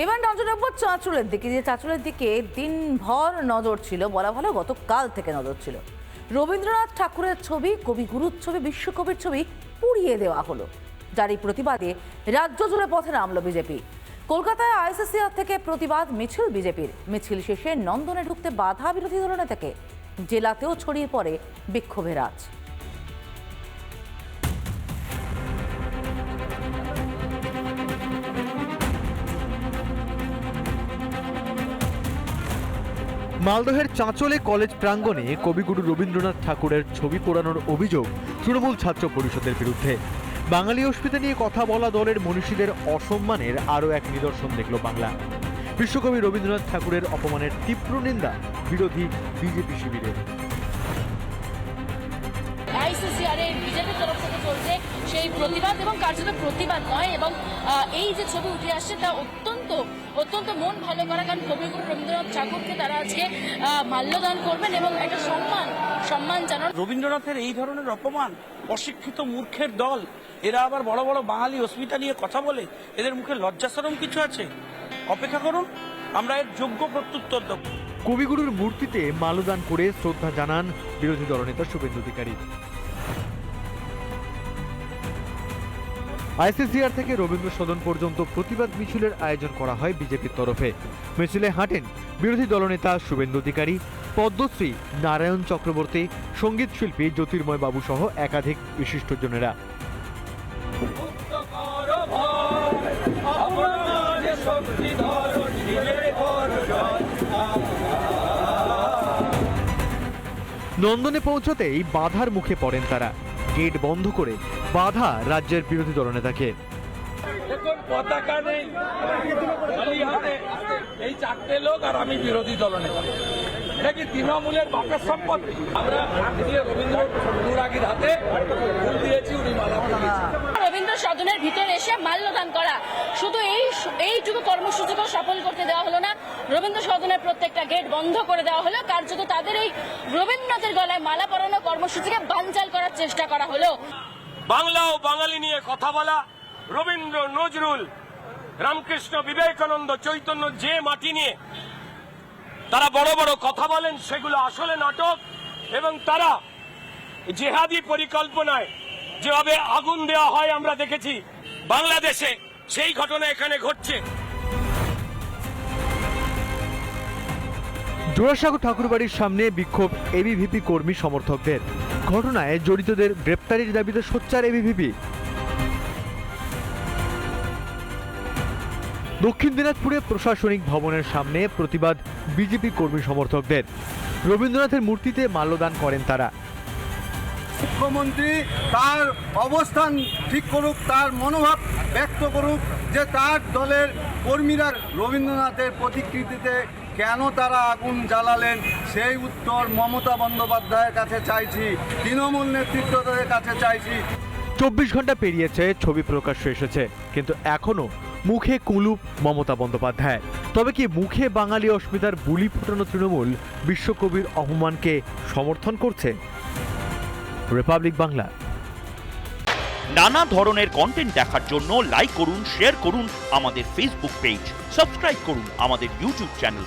এবার নজর রাখব চাঁচলের দিকে, যে চাঁচলের দিকে দিনভর নজর ছিল, বলা ভালো গতকাল থেকে নজর ছিল। রবীন্দ্রনাথ ঠাকুরের ছবি কবিগুরুর ছবি, বিশ্বকবির ছবি পুড়িয়ে দেওয়া হলো। যারই প্রতিবাদে রাজ্য জুড়ে পথে নামল বিজেপি। কলকাতায় আইসিসিআর থেকে প্রতিবাদ মিছিল বিজেপির। মিছিল শেষে নন্দনে ঢুকতে বাধা বিরোধী দলনেতাকে। জেলাতেও ছড়িয়ে পড়ে বিক্ষোভের আজ মালদহের চাঁচলে কলেজ প্রাঙ্গণে কবিগুরু রবীন্দ্রনাথ ঠাকুরের ছবি পোড়ানোর অভিযোগ তৃণমূল ছাত্র পরিষদের বিরুদ্ধে। বাঙালি অস্মিতা নিয়ে কথা বলা দলের মনীষীদের অসম্মানের আরও এক নিদর্শন দেখল বাংলা। বিশ্বকবি রবীন্দ্রনাথ ঠাকুরের অপমানের তীব্র নিন্দা বিরোধী বিজেপি শিবিরের। আইসিসিআর এর বিজেপির তরফ থেকে চলছে সেই প্রতিবাদ এবং কার্যত প্রতিবাদ নয় এবং এই যে ছবি উঠে আসছে তা অত্যন্ত অত্যন্ত মন ভালো করা কারণ কবিগুরু রবীন্দ্রনাথ ঠাকুরকে তারা আজকে মাল্যদান করবেন এবং একটা সম্মান সম্মান জানান। রবীন্দ্রনাথের এই ধরনের অপমান অশিক্ষিত মূর্খের দল এরা আবার বড় বড় বাঙালি অস্মিতা নিয়ে কথা বলে এদের মুখে লজ্জাসরম কিছু আছে? অপেক্ষা করুন আমরা এর যোগ্য প্রত্যুত্তর দেবো। কবিগুরুর মূর্তিতে মাল্যদান করে শ্রদ্ধা জানান বিরোধী দলনেতা শুভেন্দু অধিকারী। আইসিসিআর থেকে রবীন্দ্র সদন পর্যন্ত প্রতিবাদ মিছিলের আয়োজন করা হয় বিজেপির তরফে। মিছিলে হাঁটেন বিরোধী দলনেতা শুভেন্দু অধিকারী, পদ্মশ্রী নারায়ণ চক্রবর্তী, সংগীত শিল্পী জ্যোতির্ময় বাবু সহ একাধিক বিশিষ্টজনেরা। নন্দনে পৌঁছতেই বাধার মুখে পড়েন তারা। গেট বন্ধ করে বাধা রাজ্যের বিরোধী দলনেতাকে দেখুন পতাকা নেই। খালি হাতে এই চারটে লোক আর আমি বিরোধী দলনেতা এটা কি তৃণমূলের বাপের সম্পত্তি? আমরা দিয়ে রবীন্দ্র অনুরাগীর হাতে ফুল দিয়েছি উনি মালা রবীন্দ্র সদনের ভিতরে এসে মাল্যদান করা। শুধু এই এইটুকু কর্মসূচিকেও সফল করতে দেওয়া হলো না। রবীন্দ্র সদনের প্রত্যেকটা গেট বন্ধ করে দেওয়া হলো। কার্যত তাদের এই রবীন্দ্রনাথের গলায় মালা পরানো কর্মসূচিকে বানচাল করার চেষ্টা করা হলো। বাংলা ও বাঙালি নিয়ে কথা বলা রবীন্দ্র নজরুল, রামকৃষ্ণ বিবেকানন্দ চৈতন্য যে মাটি নিয়ে তারা বড় বড় কথা বলেন, সেগুলো আসলে নাটক এবং তারা জেহাদি পরিকল্পনায় যেভাবে আগুন দেওয়া হয় আমরা দেখেছি, বাংলাদেশে সেই ঘটনা এখানে ঘটছে। জোড়াসাগর ঠাকুরবাড়ির সামনে বিক্ষোভ এবিভিপি কর্মী সমর্থকদের। ঘটনায় জড়িতদের গ্রেপ্তারির দাবিতে সোচ্চার এবিভিপি। দক্ষিণ দিনাজপুরে প্রশাসনিক ভবনের সামনে প্রতিবাদ বিজেপি কর্মী সমর্থকদের। রবীন্দ্রনাথের মূর্তিতে মাল্যদান করেন তারা। মুখ্যমন্ত্রী তার অবস্থান ঠিক করুক, তার মনোভাব ব্যক্ত করুক যে তার দলের কর্মীরা রবীন্দ্রনাথের প্রতিকৃতিতে কেন তারা আগুন জ্বালালেন? সেই উত্তর মমতা বন্দ্যোপাধ্যায়ের কাছে চাইছি তৃণমূল নেতৃত্বদের কাছে চাইছি। চব্বিশ ঘণ্টা পেরিয়েছে ছবি প্রকাশ্যে এসেছে কিন্তু এখনও মুখে কুলুপ মমতা বন্দ্যোপাধ্যায়। তবে কি মুখে বাঙালি অস্মিতার বুলি ফোটানো তৃণমূল বিশ্বকবির অপমানকে সমর্থন করছে? রিপাবলিক বাংলা। নানা ধরনের কন্টেন্ট দেখার জন্য লাইক করুন শেয়ার করুন আমাদের ফেসবুক পেজ সাবস্ক্রাইব করুন আমাদের ইউটিউব চ্যানেল